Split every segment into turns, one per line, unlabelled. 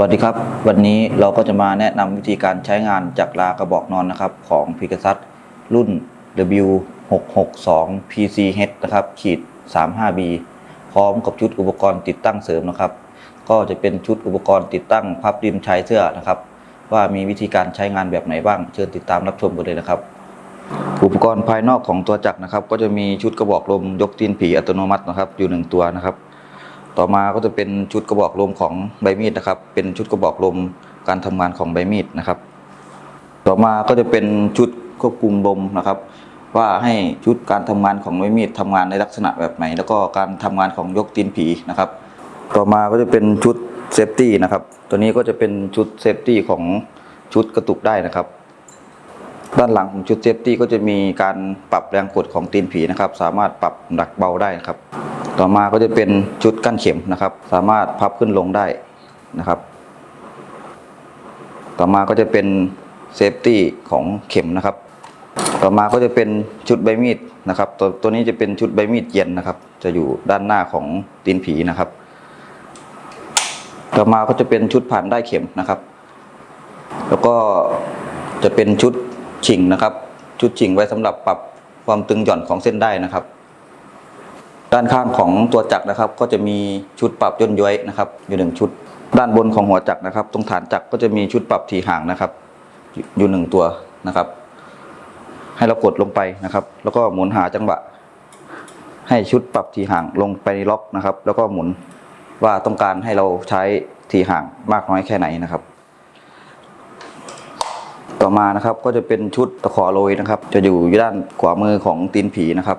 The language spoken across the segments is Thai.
วัสดีครับ วันนี้เราก็จะมาแนะนำวิธีการใช้งานจากลากระบอกนอนนะครับ ของ p e g a s u s รุ่น W662 PCH นะครับขีด 35B พร้อมกับชุดอุปกรณ์ติดตั้งเสริมนะครับ ก็จะเป็นชุดอุปกรณ์ติดตั้งพับริมชายเสื้อนะครับ ว่ามีวิธีการใช้งานแบบไหนบ้างเชิญติดตามรับชมกันเลยนะครับ อุปกรณ์ภายนอกของตัวจักรนะครับ ก็จะมีชุดกระบอกลมยกตีนผีอัตโนมัตินะครับ อยู่หนึ่งตัวนะครับ ต่อมาก็จะเป็นชุดกระบอกลมของใบมีดนะครับ เป็นชุดกระบอกลมการทำงานของใบมีดนะครับ ต่อมาก็จะเป็นชุดควบคุมลมนะครับ ว่าให้ชุดการทำงานของใบมีดทำงานในลักษณะแบบไหน แล้วก็การทำงานของยกตีนผีนะครับ ต่อมาก็จะเป็นชุดเซฟตี้นะครับ ตัวนี้ก็จะเป็นชุดเซฟตี้ของชุดกระตุกได้นะครับ ด้านหลังของชุดเซฟตี้ก็จะมีการปรับแรงกดของตีนผีนะครับ สามารถปรับหนักเบาได้นะครับ ต่อมาก็จะเป็นชุดกั้นเข็มนะครับ สามารถพับขึ้นลงได้นะครับ ต่อมาก็จะเป็นเซฟตี้ของเข็มนะครับ ต่อมาก็จะเป็นชุดใบมีดนะครับ ตัวตัวนี้จะเป็นชุดใบมีดเย็นนะครับ จะอยู่ด้านหน้าของตีนผีนะครับ ต่อมาก็จะเป็นชุดผ่านได้เข็มนะครับ แล้วก็จะเป็นชุดฉิงนะครับ ชุดฉิงไว้สำหรับปรับความตึงหย่อนของเส้นได้นะครับ ด้านข้างของตัวจักรนะครับ ก็จะมีชุดปรับย่นย้อยนะครับ อยู่หนึ่งชุด ด้านบนของหัวจักรนะครับ ตรงฐานจักรก็จะมีชุดปรับถี่ห่างนะครับ อยู่หนึ่งตัวนะครับ ให้เรากดลงไปนะครับ แล้วก็หมุนหาจังหวะ ให้ชุดปรับถี่ห่างลงไปในล็อกนะครับ แล้วก็หมุนว่าต้องการให้เราใช้ถี่ห่างมากน้อยแค่ไหนนะครับ ต่อมานะครับก็จะเป็นชุดตะขอโรยนะครับ จะอยู่ด้านขวามือของตีนผีนะครับ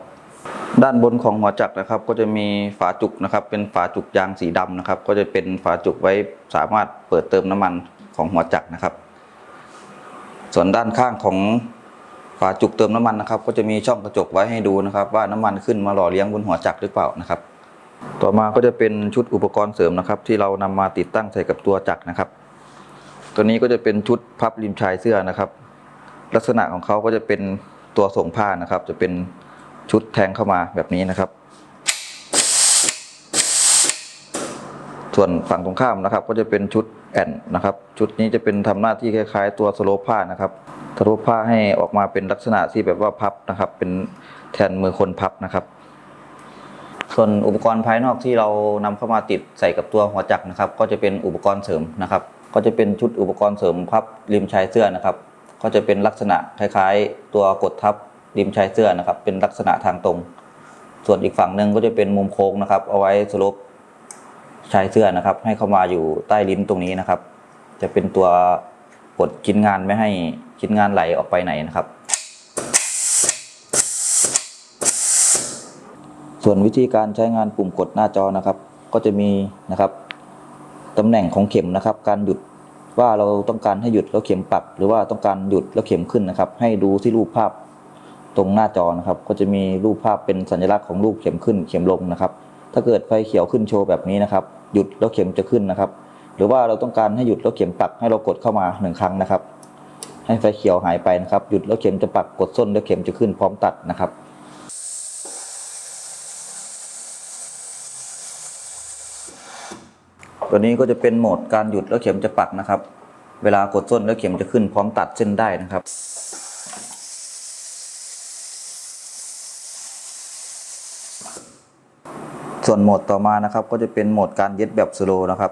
ด้านบนของหัวจักรนะครับ ก็จะมีฝาจุกนะครับ เป็นฝาจุกยางสีดำนะครับ ก็จะเป็นฝาจุกไว้สามารถเปิดเติมน้ำมันของหัวจักรนะครับ ส่วนด้านข้างของฝาจุกเติมน้ำมันนะครับ ก็จะมีช่องกระจกไว้ให้ดูนะครับ ว่าน้ำมันขึ้นมาหล่อเลี้ยงบนหัวจักรหรือเปล่านะครับ ต่อมาก็จะเป็นชุดอุปกรณ์เสริมนะครับ ที่เรานำมาติดตั้งใส่กับตัวจักรนะครับ ตัวนี้ก็จะเป็นชุดพับริมชายเสื้อนะครับ ลักษณะของเขาก็จะเป็นตัวส่งผ้านะครับ จะเป็น ชุดแทงเข้ามาแบบนี้นะครับ ส่วนฝั่งตรงข้ามนะครับ ก็จะเป็นชุดแอนนะครับ ชุดนี้จะเป็นทำหน้าที่คล้ายๆ ตัวสโลปผ้านะครับสโลปผ้าให้ออกมาเป็นลักษณะที่แบบว่าพับนะครับ เป็นแทนมือคนพับนะครับ ส่วนอุปกรณ์ภายนอกที่เรานำเข้ามาติดใส่กับตัวหัวจักรนะครับ ก็จะเป็นอุปกรณ์เสริมนะครับ ก็จะเป็นชุดอุปกรณ์เสริมพับริมชายเสื้อนะครับ ก็จะเป็นลักษณะคล้าย ๆ ตัวกดทับ ริมชายเสื้อนะครับ เป็นลักษณะทางตรง ส่วนอีกฝั่งหนึ่งก็จะเป็นมุมโค้งนะครับ เอาไว้สลบชายเสื้อนะครับ ให้เข้ามาอยู่ใต้ลิ้นตรงนี้นะครับ จะเป็นตัวกดชิ้นงานไม่ให้ชิ้นงานไหลออกไปไหนนะครับ ส่วนวิธีการใช้งานปุ่มกดหน้าจอนะครับ ก็จะมีนะครับตำแหน่งของเข็มนะครับ การหยุดว่าเราต้องการให้หยุดแล้วเข็มปักหรือว่าต้องการหยุดแล้วเข็มขึ้นนะครับ ให้ดูที่รูปภาพ ตรงหน้าจอนะครับ ก็จะมีรูปภาพเป็นสัญลักษณ์ของรูปเข็มขึ้นเข็มลงนะครับ ถ้าเกิดไฟเขียวขึ้นโชว์แบบนี้นะครับ หยุดแล้วเข็มจะขึ้นนะครับ หรือว่าเราต้องการให้หยุดแล้วเข็มปักให้เรากดเข้ามาหนึ่งครั้งนะครับ ให้ไฟเขียวหายไปนะครับ หยุดแล้วเข็มจะปักกดส้นแล้วเข็มจะขึ้นพร้อมตัดนะครับตัวนี้ก็จะเป็นโหมดการหยุดแล้วเข็มจะปักนะครับ เวลากดส้นแล้วเข็มจะขึ้นพร้อมตัดเส้นได้นะครับ ส่วนโหมดต่อมานะครับก็จะเป็นโหมดการเย็บแบบสโลว์นะครับ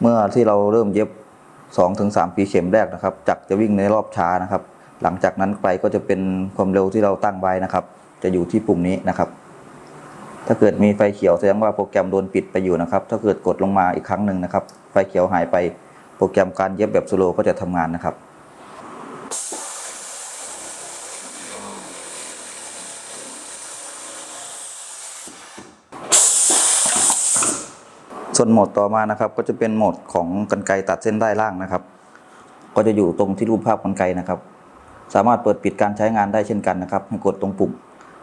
เมื่อที่เราเริ่มเย็บ 2-3 ปีเข็มแรกนะครับ จักรจะวิ่งในรอบช้านะครับ หลังจากนั้นไปก็จะเป็นความเร็วที่เราตั้งไว้นะครับ จะอยู่ที่ปุ่มนี้นะครับ ถ้าเกิดมีไฟเขียวแสดงว่าโปรแกรมโดนปิดไปอยู่นะครับ ถ้าเกิดกดลงมาอีกครั้งหนึ่งนะครับ ไฟเขียวหายไปโปรแกรมการเย็บแบบสโลว์ก็จะทำงานนะครับ ส่วนโหมดต่อมานะครับ ก็จะเป็นโหมดของกรรไกตัดเส้นได้ล่างนะครับ ก็จะอยู่ตรงที่รูปภาพกรรไกนะครับ สามารถเปิดปิดการใช้งานได้เช่นกันนะครับ ให้กดตรงปุ่ม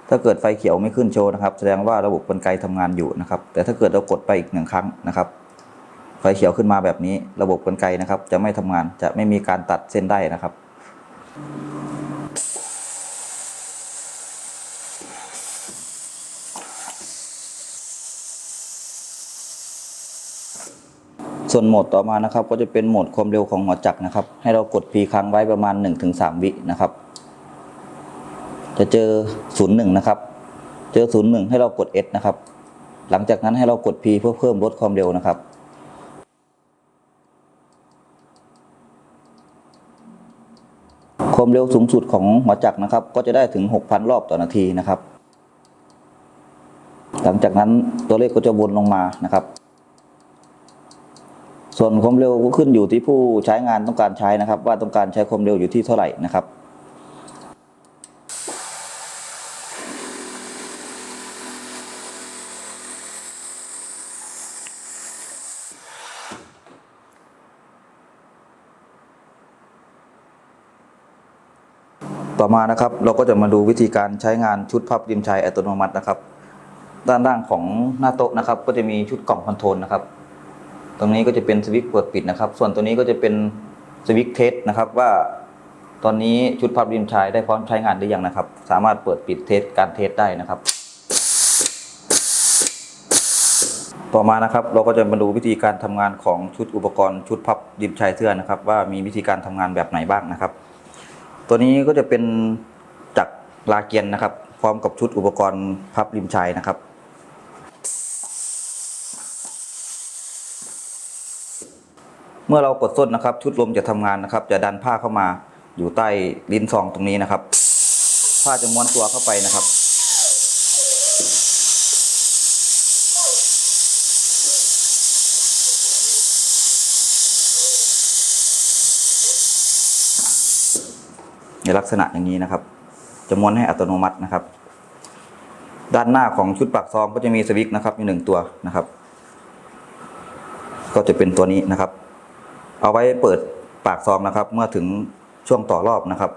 ถ้าเกิดไฟเขียวไม่ขึ้นโชว์นะครับ แสดงว่าระบบกลไกทำงานอยู่นะครับ แต่ถ้าเกิดเรากดไปอีกหนึ่งครั้งนะครับ ไฟเขียวขึ้นมาแบบนี้ ระบบกลไกนะครับ จะไม่ทำงาน จะไม่มีการตัดเส้นได้นะครับ ส่วนโหมดต่อมานะครับก็จะเป็นโหมดความเร็วของหัวจักรนะครับ ให้เรากด P ค้างไว้ประมาณ 1-3 วินะครับ จะเจอ 01 นะครับ เจอ 01 ให้เรากด S นะครับ หลังจากนั้นให้เรากด P เพื่อเพิ่มลดความเร็วนะครับความเร็วสูงสุดของหัวจักรนะครับ ก็จะได้ถึง 6,000 รอบต่อนาทีนะครับ หลังจากนั้นตัวเลขก็จะวนลงมานะครับ ส่วนความเร็วก็ขึ้นอยู่ที่ผู้ใช้งานต้องการใช้นะครับ ว่าต้องการใช้ความเร็วอยู่ที่เท่าไหร่นะครับต่อมานะครับเราก็จะมาดูวิธีการใช้งานชุดพับริมชายอัตโนมัตินะครับ ด้านล่างของหน้าโต๊ะนะครับ ก็จะมีชุดกล่องคอนโทรลนะครับ รงนี้ก็จะเป็นสวิตช์เปิดปิดนะครับ ส่วนตัวนี้ก็จะเป็นสวิตช์เทสนะครับว่าตอนนี้ชุดพับริมชายได้พร้อมใช้งานหรือยังนะครับ สามารถเปิดปิดเทสการเทสได้นะครับ ต่อมานะครับเราก็จะมาดูวิธีการทำงานของชุดอุปกรณ์ชุดพับริมชายเสื้อนะครับ ว่ามีวิธีการทำงานแบบไหนบ้างนะครับ ตัวนี้ก็จะเป็นจักรลาเกียนนะครับ พร้อมกับชุดอุปกรณ์พับริมชายนะครับ มื่อเรากดส้นนะครับ ชุดลมจะทำงานนะครับ จะดันผ้าเข้ามาอยู่ใต้ลิ้นซองตรงนี้นะครับ ผ้าจะม้วนตัวเข้าไปนะครับในลักษณะอย่างนี้นะครับ จะม้วนให้อัตโนมัตินะครับ ด้านหน้าของชุดปากซองก็จะมีสวิตช์นะครับมีหนึ่งตัวนะครับ ก็จะเป็นตัวนี้นะครับ เอาไว้เปิดปากซองนะครับ เมื่อถึงช่วงต่อรอบนะครับ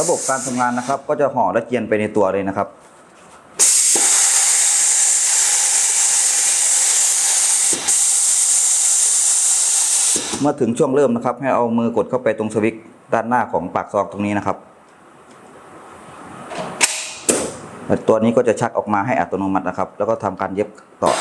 ระบบการทำงานนะครับ ก็จะห่อและเจียนไปในตัวเลยนะครับเมื่อถึงช่วงเริ่มนะครับ ให้เอามือกดเข้าไปตรงสวิตช์ด้านหน้าของปากซองตรงนี้นะครับแล้ว ตัวนี้ก็จะชักออกมาให้อัตโนมัตินะครับ แล้วก็ทำการเย็บต่อ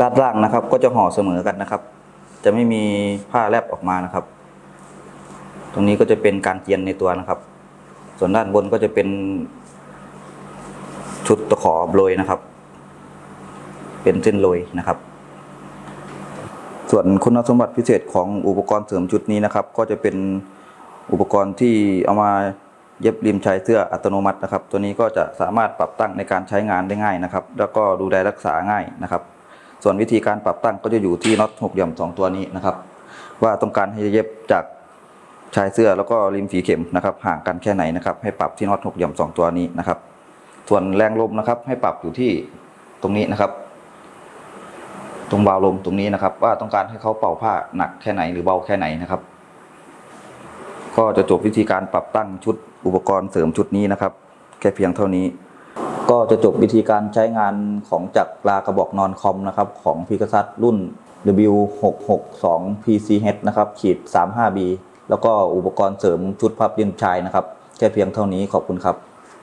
ด้านล่างนะครับก็จะห่อเสมอกันนะครับ จะไม่มีผ้าแลบออกมานะครับ ตรงนี้ก็จะเป็นการเจียนในตัวนะครับ ส่วนด้านบนก็จะเป็นชุดตะขอโรยนะครับ เป็นเส้นโรยนะครับ ส่วนคุณสมบัติพิเศษของอุปกรณ์เสริมชุดนี้นะครับ ก็จะเป็นอุปกรณ์ที่เอามาเย็บริมชายเสื้ออัตโนมัตินะครับ ตัวนี้ก็จะสามารถปรับตั้งในการใช้งานได้ง่ายนะครับ แล้วก็ดูแลรักษาง่ายนะครับ ส่วนวิธีการปรับตั้งก็จะอยู่ที่น็อตหกเหลี่ยมสองตัวนี้นะครับ ว่าต้องการให้เย็บจากชายเสื้อแล้วก็ริมฝีเข็มนะครับ ห่างกันแค่ไหนนะครับให้ปรับที่น็อตหกเหลี่ยมสองตัวนี้นะครับ ส่วนแรงลมนะครับ ให้ปรับอยู่ที่ตรงนี้นะครับ ตรงวาล์วลมตรงนี้นะครับ ว่าต้องการให้เขาเป่าผ้าหนักแค่ไหนหรือเบาแค่ไหนนะครับ ก็จะจบวิธีการปรับตั้งชุดอุปกรณ์เสริมชุดนี้นะครับ แค่เพียงเท่านี้ ก็จะจบวิธีการใช้งานของจักรลากระบอกนอนคอมนะครับของพิกซัสรุ่น W662 PCH นะครับขีด 35B แล้วก็อุปกรณ์เสริมชุดพับริมชายนะครับ แค่เพียงเท่านี้ขอบคุณครับ